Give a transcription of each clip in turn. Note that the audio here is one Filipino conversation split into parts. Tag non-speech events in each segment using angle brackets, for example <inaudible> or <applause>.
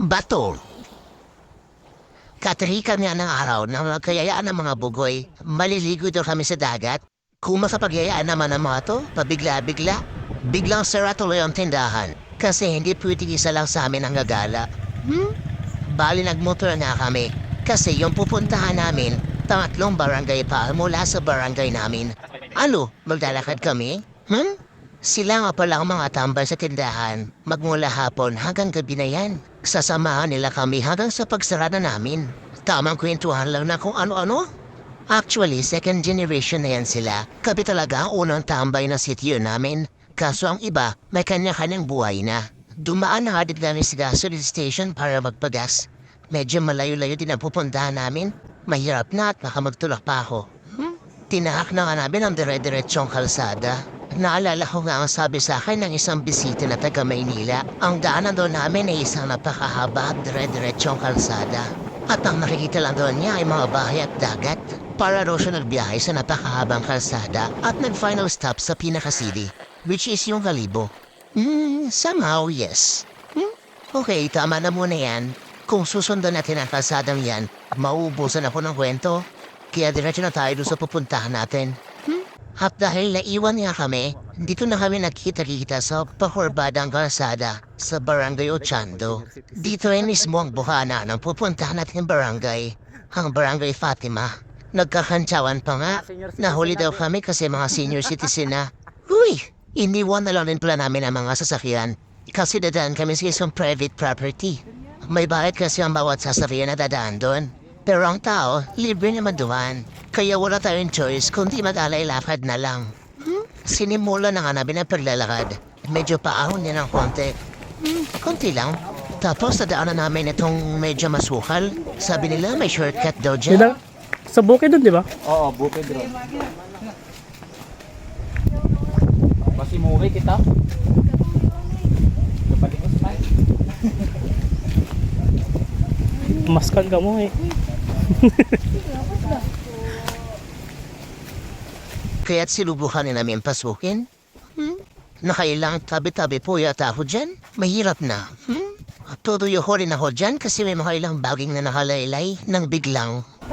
bato. Katrikan nga ng araw na magkayayaan ng mga bugoy, maliligo daw kami sa dagat. Kung masapagyayaan naman ng mga to, pabigla-bigla, biglang sara tuloy ang tindahan. Kasi hindi pwede isa lang sa amin ang gagala. Hmm? Bali nagmotor nga kami. Kasi yung pupuntahan namin, tatlong barangay pa mula sa barangay namin. Ano, maglalakad kami? Hmm? Sila nga pala ang mga tambay sa tindahan. Magmula hapon hanggang gabi na yan. Sasamahan nila kami hanggang sa pagsara na namin. Tamang kwentuhan lang na kung ano-ano. Actually, second generation na yan sila. Kami talaga ang unang tambay na sityo namin. Kaso ang iba, may kanya-kanyang buhay na. Dumaan na din namin sa gasoline station para magpagas. Medyo malayo-layo din ang pupuntahan namin. Mahirap na at baka magtulak pa ako. Hmm? Tinahak na nga namin ang dire-diretsyong kalsada. Naalala ko nga ang sabi sa akin ng isang bisita na taga Maynila. Ang daanan doon namin ay isang napakahaba at dire-diretsyong kalsada. At ang nakikita lang doon niya ay mga bahay at dagat. Para raw siya nagbiyahe sa napakahabang kalsada at nag-final stop sa pinaka-city, which is yung Galibo. Hmm, somehow yes. Hmm? Okay, tama na muna yan. Kung susundan natin ang kalsadang yan, mauubusan ako ng kwento. Kaya diretso na tayo doon sa pupuntahan natin. At dahil naiwan niya kami, dito na kami nakita-kita sa pahurbadang kalsada sa Barangay Ochando. Dito ay mismo ang buhana ng pupuntahan natin barangay, ang Barangay Fatima. Nagkakantsawan pa nga, nahuli daw kami kasi mga senior citizen na. Uy, iniwan na lang din pala namin ang mga sasakyan kasi dadaan kami sa isang private property. May bayad kasi ang bawat sasakyan na dadaan doon. Pero ang tao, libre naman duman. Kaya wala tayong choice kundi mag-alay lakad na lang. Hmm? Sinimula na nga namin ang paglalakad. Medyo paahon niya ng konti. Hmm, konti lang. Tapos nadaanan namin itong medyo masukal. Sabi nila may shortcut daw dyan. ang- sa bukid doon, di ba? Oo, bukid ron. Masimuhi kita. Kapalikos man. Maskan ka mo eh. <laughs> Kaya't sinubukan na namin pasukin. Hmm? Nakailang tabi-tabi po yata ako dyan. Mahirap na. Hmm? Tutuyo ko rin ako dyan kasi may mga ilang baging na nakalaylay nang biglang. <laughs>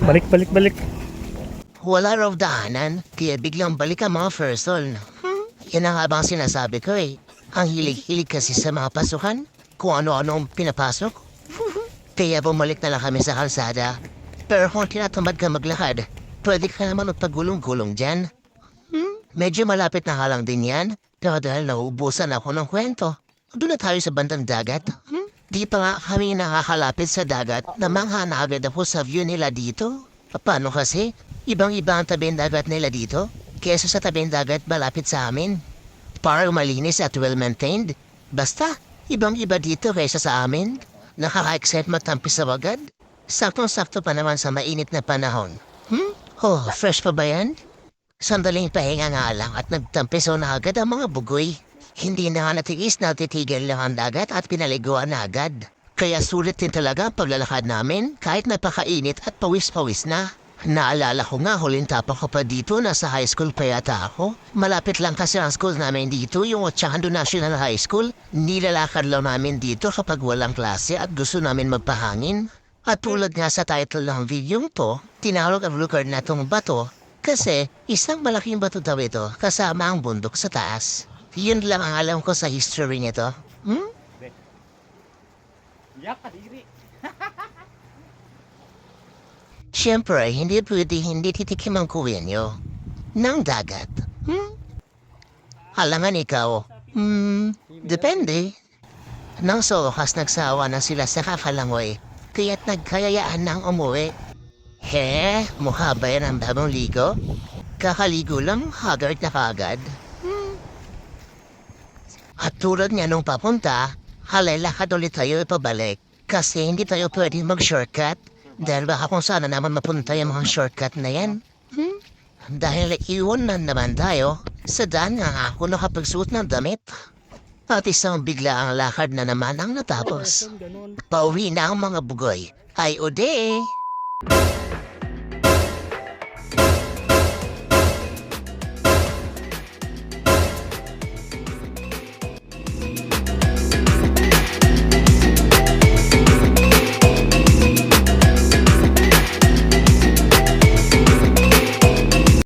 Balik, balik, balik. Wala raw daanan, kaya biglang balik ang mga person. Hmm? Yan ang habang sinasabi ko eh. Ang hilig-hilig kasi sa mga pasukan, kung ano-ano ang pinapasok. <laughs> kaya bumalik na lang kami sa kalsada. Pero kung tinatamad ka maglakad, pwede ka naman magpagulong-gulong dyan. Hmm? Medyo malapit na halang din yan, pero dahil nauubusan ako ng kwento, doon na tayo sa bandang dagat. Hmm? Di pa nga kami nakakalapit sa dagat na mangha na agad ako sa view nila dito. Paano kasi? Ibang-iba ang tabing dagat nila dito kesa sa tabing dagat malapit sa amin. Para malinis at well-maintained. Basta, ibang-iba dito kaysa sa amin. Nakaka-excite magtampi sa wagad. Saktong-sakto pa naman sa mainit na panahon. Hmm? Oh, fresh pa ba yan? Sandaling pahinga nga lang at nagtampiso na agad ang mga bugoy. Hindi na nga natigis na titigil lang ang dagat at pinaliguan na agad. Kaya sulit din talaga paglalakad namin kahit napakainit at pawis-pawis na. Naalala ko nga huling tapang ko pa dito, nasa high school pa yata ako. Malapit lang kasi ang school namin dito, yung Ochando National High School. Nilalakad lang namin dito kapag walang klase at gusto namin magpahangin. At tulad nga sa title ng video to, tinawag ang record na tong bato kasi isang malaking bato daw ito kasama ang bundok sa taas. Yun lang ang alam ko sa history nito. Hmm? Yak, kadiri. <laughs> Siyempre, hindi pwede hindi titikim ang kuwenyo ng dagat. Hmm? Alangan ikaw, hmm, depende. Nang sa wakas nagsawa na sila sa kakalangoy, kaya't nagkayayaan ng umuwi. He, mukha ba yan ang bagong ligo? Kakaligo lang, haggard na kagad. Hmm. At tulad nga nung papunta, halalakad ulit tayo pabalik. Kasi hindi tayo pwede mag-shortcut. Dahil baka kung sana naman mapunta yung mga shortcut na yan. Hmm? Dahil iwan na naman tayo, sa daan nga ako nakapagsuot ng damit. At isang bigla ang lakad na naman ang natapos. Pauwi na ang mga bugoy. Ay, ode!